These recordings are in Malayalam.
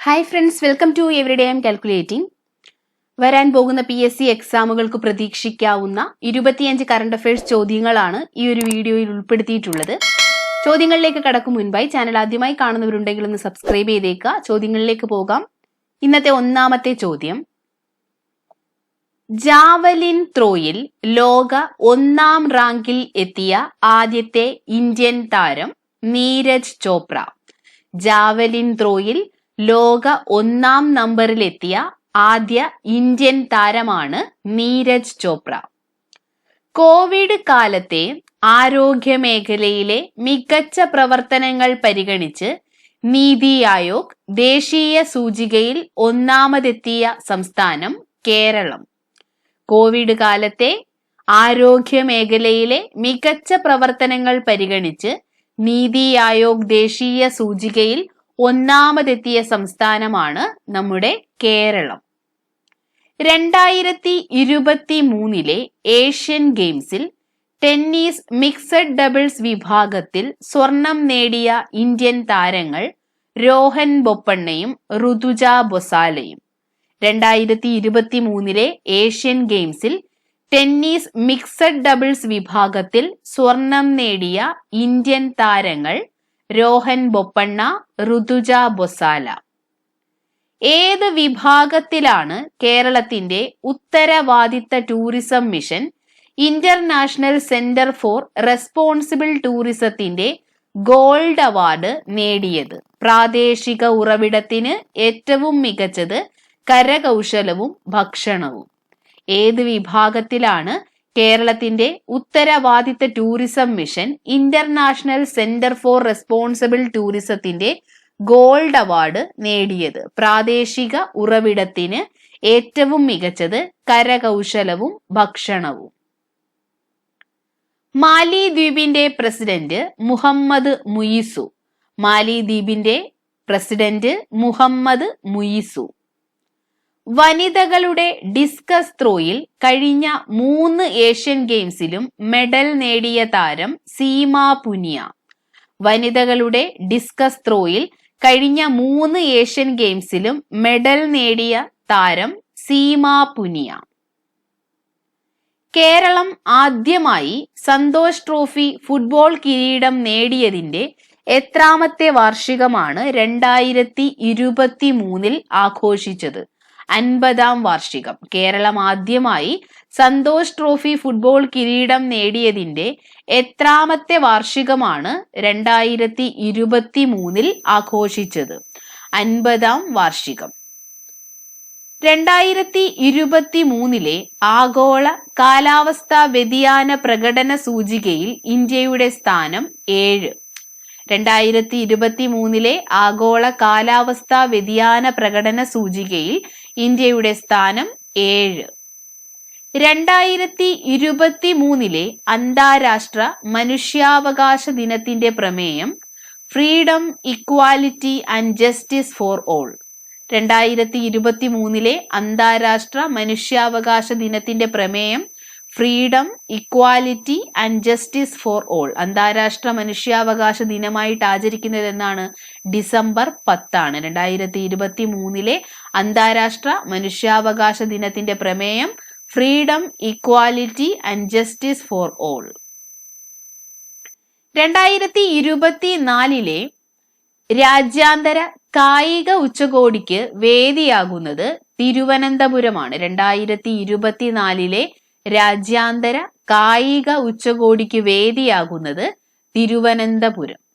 Hi friends welcome to everyday M calculating വരാൻ പോകുന്ന പി എസ് സി എക്സാമുകൾക്ക് പ്രതീക്ഷിക്കാവുന്ന ഇരുപത്തിയഞ്ച് കറണ്ട് അഫയേഴ്സ് ചോദ്യങ്ങളാണ് ഈ ഒരു വീഡിയോയിൽ ഉൾപ്പെടുത്തിയിട്ടുള്ളത്. ചോദ്യങ്ങളിലേക്ക് കടക്കും മുൻപായി ചാനൽ ആദ്യമായി കാണുന്നവരുണ്ടെങ്കിൽ ഒന്ന് സബ്സ്ക്രൈബ് ചെയ്തേക്കുക. ചോദ്യങ്ങളിലേക്ക് പോകാം. ഇന്നത്തെ ഒന്നാമത്തെ ചോദ്യം. ജാവലിൻ ത്രോയിൽ ലോക ഒന്നാം റാങ്കിൽ എത്തിയ ആദ്യത്തെ ഇന്ത്യൻ താരം നീരജ് ചോപ്ര. ജാവലിൻ ത്രോയിൽ ലോക ഒന്നാം നമ്പറിലെത്തിയ ആദ്യ ഇന്ത്യൻ താരമാണ് നീരജ് ചോപ്ര. കോവിഡ് കാലത്തെ ആരോഗ്യ മേഖലയിലെ മികച്ച പ്രവർത്തനങ്ങൾ പരിഗണിച്ച് നീതി ആയോഗ് ദേശീയ സൂചികയിൽ ഒന്നാമതെത്തിയ സംസ്ഥാനം കേരളം. കോവിഡ് കാലത്തെ ആരോഗ്യ മേഖലയിലെ മികച്ച പ്രവർത്തനങ്ങൾ പരിഗണിച്ച് നീതി ആയോഗ് ദേശീയ സൂചികയിൽ ഒന്നാമതെത്തിയ സംസ്ഥാനമാണ് നമ്മുടെ കേരളം. രണ്ടായിരത്തി ഇരുപത്തി മൂന്നിലെ ഏഷ്യൻ ഗെയിംസിൽ ടെന്നീസ് മിക്സഡ് ഡബിൾസ് വിഭാഗത്തിൽ സ്വർണം നേടിയ ഇന്ത്യൻ താരങ്ങൾ രോഹൻ ബൊപ്പണ്ണയും ഋതുജ ബൊസാലയും. രണ്ടായിരത്തി ഇരുപത്തി മൂന്നിലെ ഏഷ്യൻ ഗെയിംസിൽ ടെന്നീസ് മിക്സഡ് ഡബിൾസ് വിഭാഗത്തിൽ സ്വർണം നേടിയ ഇന്ത്യൻ താരങ്ങൾ രോഹൻ ബൊപ്പണ്ണ ഋതുജ ബൊസാല. ഏത് വിഭാഗത്തിലാണ് കേരളത്തിന്റെ ഉത്തരവാദിത്ത tourism mission international centre for responsible ടൂറിസത്തിന്റെ ഗോൾഡ് അവാർഡ് നേടിയത്? പ്രാദേശിക ഉറവിടത്തിന് ഏറ്റവും മികച്ചത് കരകൗശലവും ഭക്ഷണവും. ഏത് വിഭാഗത്തിലാണ് കേരളത്തിന്റെ ഉത്തരവാദിത്ത tourism mission international centre for responsible ടൂറിസത്തിന്റെ ഗോൾഡ് അവാർഡ് നേടിയത്. പ്രാദേശിക ഉറവിടത്തിന് ഏറ്റവും മികച്ചത് കരകൗശലവും ഭക്ഷണവും. മാലി മാലിദ്വീപിന്റെ പ്രസിഡന്റ് മുഹമ്മദ് മുയിസു. മാലി മാലിദ്വീപിന്റെ പ്രസിഡന്റ് മുഹമ്മദ് മുയിസു. വനിതകളുടെ ഡിസ്കസ് ത്രോയിൽ കഴിഞ്ഞ മൂന്ന് ഏഷ്യൻ ഗെയിംസിലും മെഡൽ നേടിയ താരം സീമ പുനിയ. വനിതകളുടെ ഡിസ്കസ് ത്രോയിൽ കഴിഞ്ഞ മൂന്ന് ഏഷ്യൻ ഗെയിംസിലും മെഡൽ നേടിയ താരം സീമ പുനിയ. കേരളം ആദ്യമായി സന്തോഷ് ട്രോഫി ഫുട്ബോൾ കിരീടം നേടിയതിന്റെ എത്രാമത്തെ വാർഷികമാണ് രണ്ടായിരത്തി ഇരുപത്തി മൂന്നിൽ ആഘോഷിച്ചത്. അൻപതാം വാർഷികം. കേരളം ആദ്യമായി സന്തോഷ് ട്രോഫി ഫുട്ബോൾ കിരീടം നേടിയതിന്റെ എത്രാമത്തെ വാർഷികമാണ് രണ്ടായിരത്തി ഇരുപത്തി മൂന്നിൽ ആഘോഷിച്ചത്. അൻപതാം വാർഷികം. രണ്ടായിരത്തി ഇരുപത്തി മൂന്നിലെ ആഗോള കാലാവസ്ഥാ വ്യതിയാന പ്രകടന സൂചികയിൽ ഇന്ത്യയുടെ സ്ഥാനം ഏഴ്. രണ്ടായിരത്തി ഇരുപത്തി മൂന്നിലെ ആഗോള കാലാവസ്ഥാ വ്യതിയാന പ്രകടന സൂചികയിൽ ഇന്ത്യയുടെ സ്ഥാനം ഏഴ്. രണ്ടായിരത്തി ഇരുപത്തി മൂന്നിലെ അന്താരാഷ്ട്ര മനുഷ്യാവകാശ ദിനത്തിന്റെ പ്രമേയം freedom equality and justice for all രണ്ടായിരത്തി ഇരുപത്തി മൂന്നിലെ അന്താരാഷ്ട്ര മനുഷ്യാവകാശ ദിനത്തിന്റെ പ്രമേയം freedom equality and justice for all അന്താരാഷ്ട്ര മനുഷ്യാവകാശ ദിനമായിട്ട് ആചരിക്കുന്നത് എന്നാണ് ഡിസംബർ പത്താണ്. രണ്ടായിരത്തി ഇരുപത്തി മൂന്നിലെ അന്താരാഷ്ട്ര മനുഷ്യാവകാശ ദിനത്തിന്റെ പ്രമേയം freedom equality and justice for all രണ്ടായിരത്തി ഇരുപത്തിനാലിലെ രാജ്യാന്തര കായിക ഉച്ചകോടിക്ക് വേദിയാകുന്നത് തിരുവനന്തപുരമാണ്. രണ്ടായിരത്തി ഇരുപത്തിനാലിലെ രാജ്യാന്തര കായിക ഉച്ചകോടിക്ക് വേദിയാകുന്നത് തിരുവനന്തപുരം.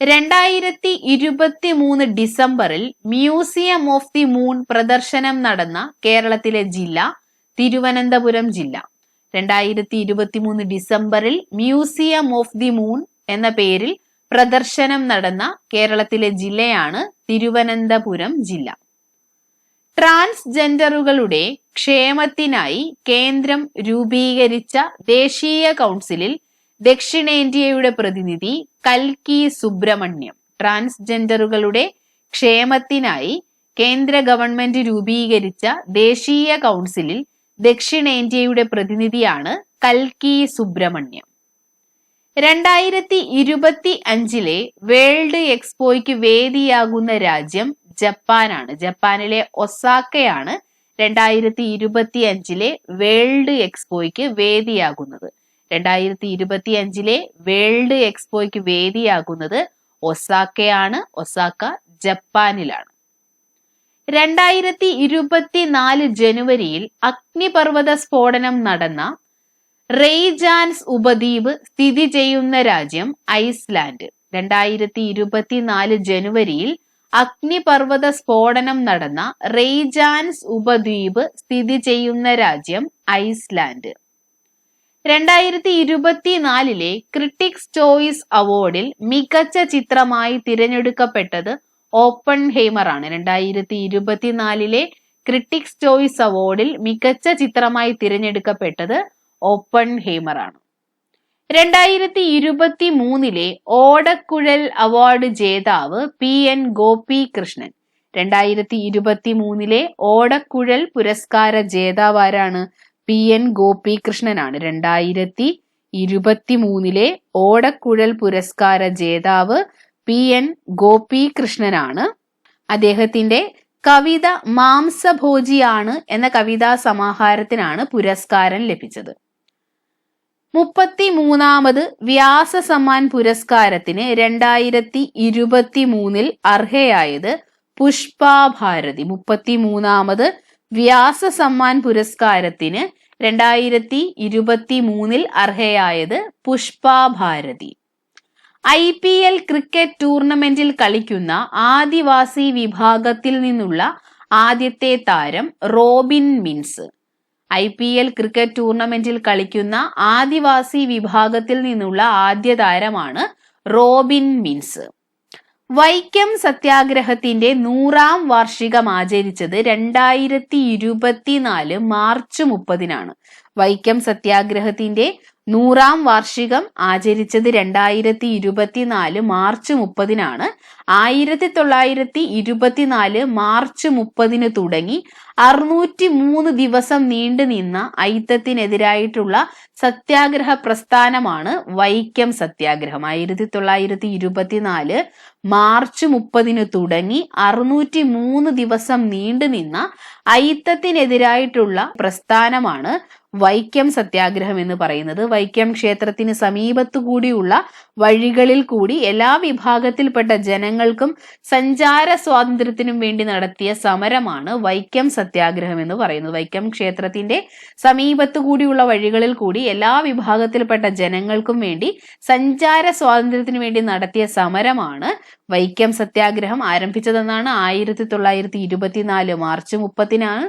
രണ്ടായിരത്തി ഇരുപത്തി മൂന്ന് ഡിസംബറിൽ മ്യൂസിയം ഓഫ് ദി മൂൺ പ്രദർശനം നടന്ന കേരളത്തിലെ ജില്ല തിരുവനന്തപുരം ജില്ല. രണ്ടായിരത്തി ഇരുപത്തി മൂന്ന് ഡിസംബറിൽ മ്യൂസിയം ഓഫ് ദി മൂൺ എന്ന പേരിൽ പ്രദർശനം നടന്ന കേരളത്തിലെ ജില്ലയാണ് തിരുവനന്തപുരം ജില്ല. ട്രാൻസ്ജെൻഡറുകളുടെ ക്ഷേമത്തിനായി കേന്ദ്രം രൂപീകരിച്ച ദേശീയ കൗൺസിലിൽ ദക്ഷിണേന്ത്യയുടെ പ്രതിനിധി കൽക്കി സുബ്രഹ്മണ്യം. ട്രാൻസ്ജെൻഡറുകളുടെ ക്ഷേമത്തിനായി കേന്ദ്ര ഗവൺമെന്റ് രൂപീകരിച്ച ദേശീയ കൗൺസിലിൽ ദക്ഷിണേന്ത്യയുടെ പ്രതിനിധിയാണ് കൽക്കി സുബ്രഹ്മണ്യം. രണ്ടായിരത്തി ഇരുപത്തി അഞ്ചിലെ വേൾഡ് എക്സ്പോയ്ക്ക് വേദിയാകുന്ന രാജ്യം ജപ്പാനാണ്. ജപ്പാനിലെ ഒസാക്കയാണ് രണ്ടായിരത്തി ഇരുപത്തി അഞ്ചിലെ വേൾഡ് എക്സ്പോയ്ക്ക് വേദിയാകുന്നത്. രണ്ടായിരത്തി ഇരുപത്തി അഞ്ചിലെ വേൾഡ് എക്സ്പോയ്ക്ക് വേദിയാകുന്നത് ഒസാക്കയാണ്. ഒസാക്ക ജപ്പാനിലാണ്. രണ്ടായിരത്തി ഇരുപത്തിനാല് ജനുവരിയിൽ അഗ്നിപർവത സ്ഫോടനം നടന്ന റെയ്ജാൻസ് ഉപദ്വീപ് സ്ഥിതി ചെയ്യുന്ന രാജ്യം ഐസ്ലാൻഡ്. രണ്ടായിരത്തി ഇരുപത്തിനാല് ജനുവരിയിൽ അഗ്നിപർവത സ്ഫോടനം നടന്ന റെയ്ജാൻസ് ഉപദ്വീപ് സ്ഥിതി ചെയ്യുന്ന രാജ്യം ഐസ്ലാൻഡ്. രണ്ടായിരത്തി ഇരുപത്തിനാലിലെ ക്രിട്ടിക്സ് ചോയ്സ് അവാർഡിൽ മികച്ച ചിത്രമായി തിരഞ്ഞെടുക്കപ്പെട്ടത് ഓപ്പൺ ഹേമർ ആണ് രണ്ടായിരത്തി ഇരുപത്തിനാലിലെ ക്രിട്ടിക്സ് ചോയ്സ് അവാർഡിൽ മികച്ച ചിത്രമായി തിരഞ്ഞെടുക്കപ്പെട്ടത് ഓപ്പൺ ഹേമർ ആണ് രണ്ടായിരത്തി ഇരുപത്തി മൂന്നിലെ ഓടക്കുഴൽ അവാർഡ് ജേതാവ് പി എൻ ഗോപി കൃഷ്ണൻ രണ്ടായിരത്തി ഇരുപത്തി മൂന്നിലെ ഓടക്കുഴൽ പുരസ്കാര ജേതാവ് ആരാണ്? പി എൻ ഗോപികൃഷ്ണനാണ്. രണ്ടായിരത്തി ഇരുപത്തി മൂന്നിലെ ഓടക്കുഴൽ പുരസ്കാര ജേതാവ് പി എൻ ഗോപികൃഷ്ണനാണ്. അദ്ദേഹത്തിന്റെ കവിത മാംസഭോജിയാണ് എന്ന കവിതാ സമാഹാരത്തിനാണ് പുരസ്കാരം ലഭിച്ചത്. മുപ്പത്തി മൂന്നാമത് വ്യാസ സമ്മാൻ പുരസ്കാരത്തിന് രണ്ടായിരത്തി ഇരുപത്തി മൂന്നിൽ അർഹയായത് പുഷ്പാഭാരതി. മുപ്പത്തി മൂന്നാമത് വ്യാസ സമ്മാൻ പുരസ്കാരത്തിന് രണ്ടായിരത്തി ഇരുപത്തി മൂന്നിൽ അർഹയായത് Pushpa Bharathi I P L cricket ടൂർണമെന്റിൽ കളിക്കുന്ന ആദിവാസി വിഭാഗത്തിൽ നിന്നുള്ള ആദ്യത്തെ താരം Robin Minz. I P L cricket ടൂർണമെന്റിൽ കളിക്കുന്ന ആദിവാസി വിഭാഗത്തിൽ നിന്നുള്ള ആദ്യ താരമാണ് റോബിൻ മിൻസ്. വൈക്കം സത്യാഗ്രഹത്തിന്റെ നൂറാം വാർഷികം ആചരിച്ചത് രണ്ടായിരത്തി ഇരുപത്തിനാല് മാർച്ച് മുപ്പതിനാണ്. വൈക്കം സത്യാഗ്രഹത്തിന്റെ നൂറാം വാർഷികം ആചരിച്ചത് രണ്ടായിരത്തി ഇരുപത്തിനാല് മാർച്ച് മുപ്പതിനാണ്. ആയിരത്തി തൊള്ളായിരത്തി ഇരുപത്തിനാല് മാർച്ച് മുപ്പതിന് തുടങ്ങി അറുന്നൂറ്റി മൂന്ന് ദിവസം നീണ്ടു നിന്ന ഐത്തത്തിനെതിരായിട്ടുള്ള സത്യാഗ്രഹ പ്രസ്ഥാനമാണ് വൈക്കം സത്യാഗ്രഹം. ആയിരത്തി തൊള്ളായിരത്തി ഇരുപത്തിനാല് മാർച്ച് മുപ്പതിന് തുടങ്ങി അറുന്നൂറ്റി മൂന്ന് ദിവസം നീണ്ടു നിന്ന ഐത്തത്തിനെതിരായിട്ടുള്ള പ്രസ്ഥാനമാണ് വൈക്കം സത്യാഗ്രഹം എന്ന് പറയുന്നത്. വൈക്കം ക്ഷേത്രത്തിന് സമീപത്തു കൂടിയുള്ള വഴികളിൽ കൂടി എല്ലാ വിഭാഗത്തിൽപ്പെട്ട ജനങ്ങൾക്കും സഞ്ചാര സ്വാതന്ത്ര്യത്തിനും വേണ്ടി നടത്തിയ സമരമാണ് വൈക്കം സത്യാഗ്രഹം എന്ന് പറയുന്നത്. വൈക്കം ക്ഷേത്രത്തിന്റെ സമീപത്തു കൂടിയുള്ള വഴികളിൽ കൂടി എല്ലാ വിഭാഗത്തിൽപ്പെട്ട ജനങ്ങൾക്കും വേണ്ടി സഞ്ചാര സ്വാതന്ത്ര്യത്തിനു വേണ്ടി നടത്തിയ സമരമാണ് വൈക്കം സത്യാഗ്രഹം. ആരംഭിച്ചതെന്നാണ് ആയിരത്തി തൊള്ളായിരത്തി ഇരുപത്തിനാല് മാർച്ച് മുപ്പത്തിനാണ്.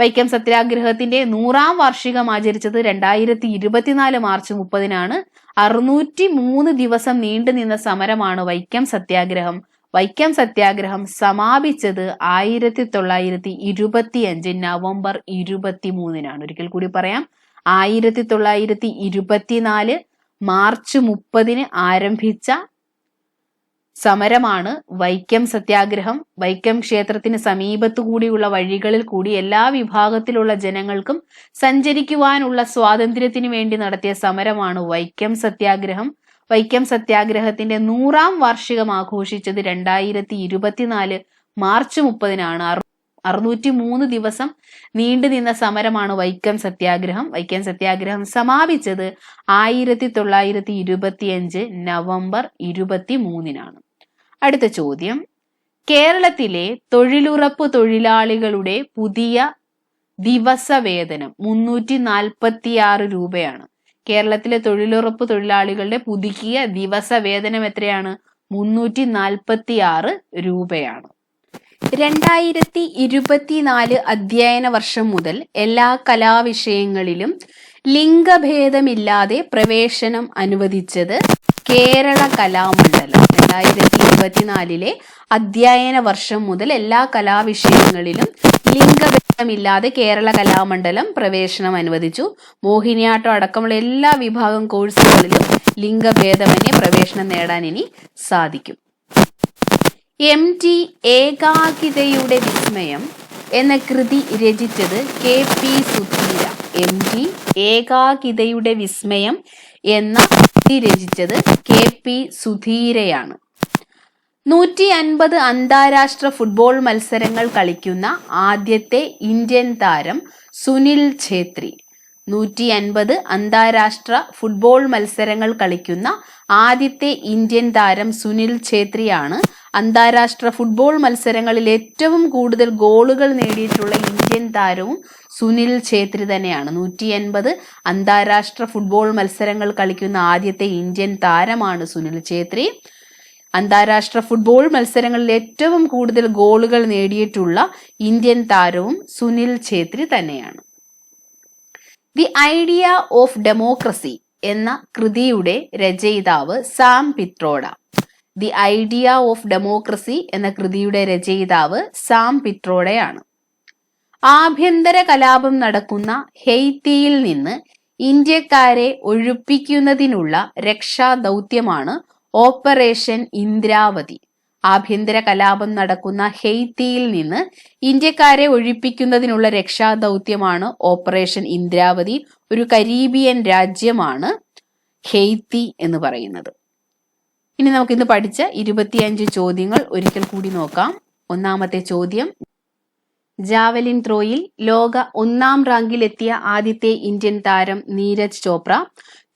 വൈക്കം സത്യാഗ്രഹത്തിന്റെ നൂറാം വാർഷികം ആചരിച്ചത് രണ്ടായിരത്തി ഇരുപത്തിനാല് മാർച്ച് മുപ്പതിനാണ്. അറുന്നൂറ്റി മൂന്ന് ദിവസം നീണ്ടുനിന്ന സമരമാണ് വൈക്കം സത്യാഗ്രഹം. വൈക്കം സത്യാഗ്രഹം സമാപിച്ചത് ആയിരത്തി തൊള്ളായിരത്തി ഇരുപത്തി അഞ്ച് നവംബർ ഇരുപത്തി മൂന്നിനാണ് ഒരിക്കൽ കൂടി പറയാം. ആയിരത്തി തൊള്ളായിരത്തി ഇരുപത്തിനാല് മാർച്ച് മുപ്പതിന് ആരംഭിച്ച സമരമാണ്. വൈക്കം സത്യാഗ്രഹം വൈക്കം ക്ഷേത്രത്തിന് സമീപത്തുകൂടിയുള്ള വഴികളിൽ കൂടി എല്ലാ വിഭാഗത്തിലുള്ള ജനങ്ങൾക്കും സഞ്ചരിക്കുവാനുള്ള സ്വാതന്ത്ര്യത്തിനു വേണ്ടി നടത്തിയ സമരമാണ് വൈക്കം സത്യാഗ്രഹം. വൈക്കം സത്യാഗ്രഹത്തിന്റെ നൂറാം വാർഷികം ആഘോഷിച്ചത് രണ്ടായിരത്തി ഇരുപത്തിനാല് മാർച്ച് മുപ്പതിനാണ്. അറുന്നൂറ്റി മൂന്ന് ദിവസം നീണ്ടു നിന്ന സമരമാണ് വൈക്കം സത്യാഗ്രഹം. വൈക്കം സത്യാഗ്രഹം സമാപിച്ചത് ആയിരത്തി തൊള്ളായിരത്തി ഇരുപത്തിയഞ്ച് നവംബർ ഇരുപത്തി മൂന്നിനാണ് അടുത്ത ചോദ്യം. കേരളത്തിലെ തൊഴിലുറപ്പ് തൊഴിലാളികളുടെ പുതിയ ദിവസവേതനം മുന്നൂറ്റി നാൽപ്പത്തി ആറ് രൂപയാണ്. കേരളത്തിലെ തൊഴിലുറപ്പ് തൊഴിലാളികളുടെ പുതുക്കിയ ദിവസവേതനം എത്രയാണ്? മുന്നൂറ്റി നാൽപ്പത്തി ആറ് രൂപയാണ്. രണ്ടായിരത്തി ഇരുപത്തിനാല് അധ്യയന വർഷം മുതൽ എല്ലാ കലാവിഷയങ്ങളിലും ലിംഗഭേദമില്ലാതെ പ്രവേശനം അനുവദിച്ചത് കേരള കലാമണ്ഡലം. രണ്ടായിരത്തി ഇരുപത്തിനാലിലെ അധ്യയന വർഷം മുതൽ എല്ലാ കലാവിഷയങ്ങളിലും ലിംഗഭേദമില്ലാതെ കേരള കലാമണ്ഡലം പ്രവേശനം അനുവദിച്ചു. മോഹിനിയാട്ടം അടക്കമുള്ള എല്ലാ വിഭാഗം കോഴ്സുകളിലും ലിംഗഭേദമന്യേ പ്രവേശനം നേടാൻ ഇനി സാധിക്കും. എം ടി ഏകാകിതയുടെ വിസ്മയം എന്ന കൃതി രചിച്ചത് K P Sudheera. M T ഏകാകിതയുടെ വിസ്മയം എന്ന കൃതി രചിച്ചത് കെ പി സുധീരയാണ്. നൂറ്റി അൻപത് അന്താരാഷ്ട്ര ഫുട്ബോൾ മത്സരങ്ങൾ കളിക്കുന്ന ആദ്യത്തെ ഇന്ത്യൻ താരം സുനിൽ ഛേത്രി. നൂറ്റി അൻപത് അന്താരാഷ്ട്ര ഫുട്ബോൾ മത്സരങ്ങൾ കളിക്കുന്ന ആദ്യത്തെ ഇന്ത്യൻ താരം സുനിൽ ഛേത്രിയാണ് അന്താരാഷ്ട്ര ഫുട്ബോൾ മത്സരങ്ങളിൽ ഏറ്റവും കൂടുതൽ ഗോളുകൾ നേടിയിട്ടുള്ള ഇന്ത്യൻ താരവും സുനിൽ ഛേത്രി തന്നെയാണ്. നൂറ്റി എൺപത് അന്താരാഷ്ട്ര ഫുട്ബോൾ മത്സരങ്ങൾ കളിക്കുന്ന ആദ്യത്തെ ഇന്ത്യൻ താരമാണ് സുനിൽ ഛേത്രി. അന്താരാഷ്ട്ര ഫുട്ബോൾ മത്സരങ്ങളിൽ ഏറ്റവും കൂടുതൽ ഗോളുകൾ നേടിയിട്ടുള്ള ഇന്ത്യൻ താരവും സുനിൽ ഛേത്രി തന്നെയാണ്. ദി ഐഡിയ ഓഫ് ഡെമോക്രസി എന്ന കൃതിയുടെ രചയിതാവ് Sam Pitroda. The idea of democracy എന്ന കൃതിയുടെ രചയിതാവ് സാം പിട്രോഡയാണ് ആഭ്യന്തര കലാപം നടക്കുന്ന ഹെയ്ത്തിയിൽ നിന്ന് ഇന്ത്യക്കാരെ ഒഴിപ്പിക്കുന്നതിനുള്ള രക്ഷാദൗത്യമാണ് ഓപ്പറേഷൻ ഇന്ദ്രാവതി. ആഭ്യന്തര കലാപം നടക്കുന്ന ഹെയ്ത്തിയിൽ നിന്ന് ഇന്ത്യക്കാരെ ഒഴിപ്പിക്കുന്നതിനുള്ള രക്ഷാദൗത്യമാണ് ഓപ്പറേഷൻ ഇന്ദ്രാവതി. ഒരു കരീബിയൻ രാജ്യമാണ് ഹെയ്ത്തി എന്ന് പറയുന്നത്. ഇനി നമുക്ക് ഇന്ന് പഠിച്ച ഇരുപത്തിയഞ്ച് ചോദ്യങ്ങൾ ഒരിക്കൽ കൂടി നോക്കാം. ഒന്നാമത്തെ ചോദ്യം. ജാവലിൻ ത്രോയിൽ ലോക ഒന്നാം റാങ്കിലെത്തിയ ആദ്യത്തെ ഇന്ത്യൻ താരം നീരജ് ചോപ്ര.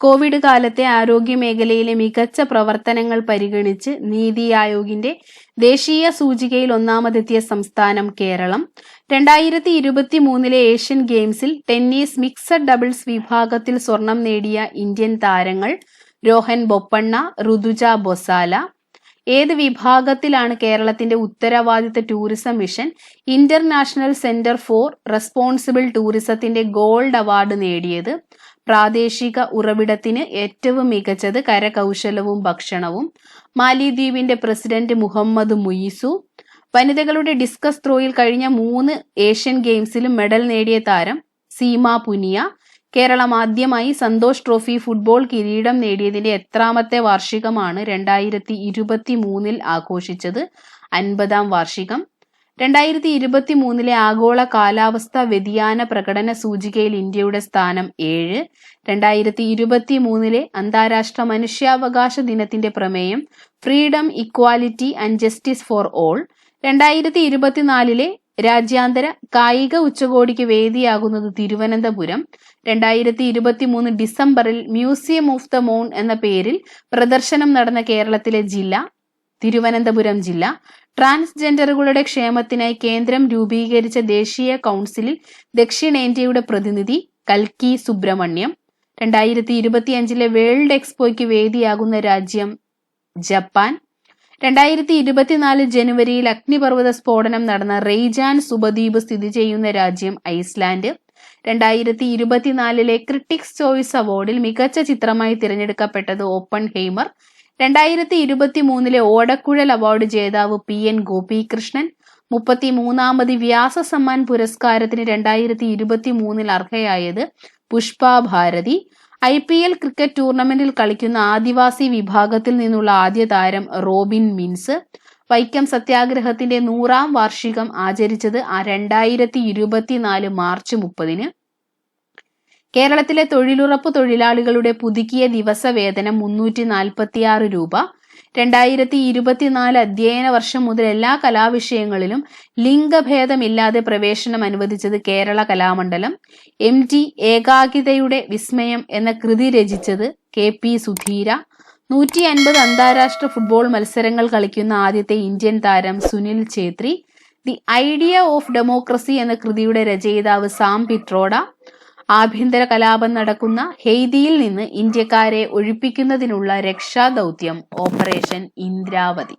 കോവിഡ് കാലത്തെ ആരോഗ്യ മേഖലയിലെ മികച്ച പ്രവർത്തനങ്ങൾ പരിഗണിച്ച് നീതി ആയോഗിന്റെ ദേശീയ സൂചികയിൽ ഒന്നാമതെത്തിയ സംസ്ഥാനം കേരളം. രണ്ടായിരത്തി ഇരുപത്തി മൂന്നിലെ ഏഷ്യൻ ഗെയിംസിൽ ടെന്നീസ് മിക്സഡ് ഡബിൾസ് വിഭാഗത്തിൽ സ്വർണം നേടിയ ഇന്ത്യൻ താരങ്ങൾ രോഹൻ ബൊപ്പണ്ണ ഋതുജ ബൊസാല. ഏത് വിഭാഗത്തിലാണ് കേരളത്തിന്റെ ഉത്തരവാദിത്ത tourism mission? International centre for responsible ടൂറിസത്തിന്റെ ഗോൾഡ് അവാർഡ് നേടിയത്. പ്രാദേശിക ഉറവിടത്തിന് ഏറ്റവും മികച്ചത് കരകൗശലവും ഭക്ഷണവും. മാലിദ്വീപിന്റെ പ്രസിഡന്റ് മുഹമ്മദ് മുയിസു. വനിതകളുടെ ഡിസ്കസ് ത്രോയിൽ കഴിഞ്ഞ മൂന്ന് ഏഷ്യൻ ഗെയിംസിലും മെഡൽ നേടിയ താരം സീമ പുനിയ. കേരളം ആദ്യമായി സന്തോഷ് ട്രോഫി ഫുട്ബോൾ കിരീടം നേടിയതിന്റെ എത്രാമത്തെ വാർഷികമാണ് രണ്ടായിരത്തി ഇരുപത്തി മൂന്നിൽ ആഘോഷിച്ചത്. അൻപതാം വാർഷികം. രണ്ടായിരത്തി ഇരുപത്തി മൂന്നിലെ ആഗോള കാലാവസ്ഥ വ്യതിയാന പ്രകടന സൂചികയിൽ ഇന്ത്യയുടെ സ്ഥാനം ഏഴ്. രണ്ടായിരത്തി ഇരുപത്തി മൂന്നിലെ അന്താരാഷ്ട്ര മനുഷ്യാവകാശ ദിനത്തിന്റെ പ്രമേയം freedom equality and justice for all. രണ്ടായിരത്തി ഇരുപത്തിനാലിലെ രാജ്യാന്തര കായിക ഉച്ചകോടിക്ക് വേദിയാകുന്നത് തിരുവനന്തപുരം. രണ്ടായിരത്തി ഇരുപത്തി മൂന്ന് ഡിസംബറിൽ മ്യൂസിയം ഓഫ് ദ മൂൺ എന്ന പേരിൽ പ്രദർശനം നടന്ന കേരളത്തിലെ ജില്ല തിരുവനന്തപുരം ജില്ല. ട്രാൻസ്ജെൻഡറുകളുടെ ക്ഷേമത്തിനായി കേന്ദ്രം രൂപീകരിച്ച ദേശീയ കൗൺസിലിൽ ദക്ഷിണേന്ത്യയുടെ പ്രതിനിധി കൽക്കി സുബ്രഹ്മണ്യം. രണ്ടായിരത്തി ഇരുപത്തിയഞ്ചിലെ വേൾഡ് എക്സ്പോയ്ക്ക് വേദിയാകുന്ന രാജ്യം ജപ്പാൻ. രണ്ടായിരത്തി ഇരുപത്തിനാല് ജനുവരിയിൽ അഗ്നിപർവത സ്ഫോടനം നടന്ന റെയ്ജാൻ സുബദ്വീപ് സ്ഥിതി ചെയ്യുന്ന രാജ്യം ഐസ്ലാൻഡ്. രണ്ടായിരത്തി ഇരുപത്തിനാലിലെ ക്രിട്ടിക്സ് ചോയ്സ് അവാർഡിൽ മികച്ച ചിത്രമായി തിരഞ്ഞെടുക്കപ്പെട്ടത് ഓപ്പൺ ഹെയ്മർ. രണ്ടായിരത്തി ഇരുപത്തി മൂന്നിലെ ഓടക്കുഴൽ അവാർഡ് ജേതാവ് പി എൻ ഗോപികൃഷ്ണൻ. മുപ്പത്തി മൂന്നാമത് വ്യാസ സമ്മാൻ പുരസ്കാരത്തിന് രണ്ടായിരത്തി ഇരുപത്തി മൂന്നിൽ അർഹയായത് Pushpa Bharathi. I P L cricket ടൂർണമെന്റിൽ കളിക്കുന്ന ആദിവാസി വിഭാഗത്തിൽ നിന്നുള്ള ആദ്യ താരം റോബിൻ മിൻസ് വൈക്കം സത്യാഗ്രഹത്തിന്റെ നൂറാം വാർഷികം ആചരിച്ചത് രണ്ടായിരത്തി ഇരുപത്തിനാല് മാർച്ച് മുപ്പതിന്. കേരളത്തിലെ തൊഴിലുറപ്പ് തൊഴിലാളികളുടെ പുതുക്കിയ ദിവസവേതനം മുന്നൂറ്റി നാൽപ്പത്തിയാറ് രൂപ. രണ്ടായിരത്തി ഇരുപത്തിനാല് അധ്യയന വർഷം മുതൽ എല്ലാ കലാവിഷയങ്ങളിലും ലിംഗഭേദമില്ലാതെ പ്രവേശനം അനുവദിച്ചത് കേരള കലാമണ്ഡലം. എം ടി ഏകാകിതയുടെ വിസ്മയം എന്ന കൃതി രചിച്ചത് കെ പി സുധീര. നൂറ്റി അൻപത് അന്താരാഷ്ട്ര ഫുട്ബോൾ മത്സരങ്ങൾ കളിക്കുന്ന ആദ്യത്തെ ഇന്ത്യൻ താരം Sunil Chhetri. The idea of democracy എന്ന കൃതിയുടെ രചയിതാവ് സാം പിട്രോഡ. ആഭ്യന്തര കലാപം നടക്കുന്ന ഹെയ്തിയിൽ നിന്ന് ഇന്ത്യക്കാരെ ഒഴിപ്പിക്കുന്നതിനുള്ള രക്ഷാദൗത്യം ഓപ്പറേഷൻ ഇന്ദ്രാവതി.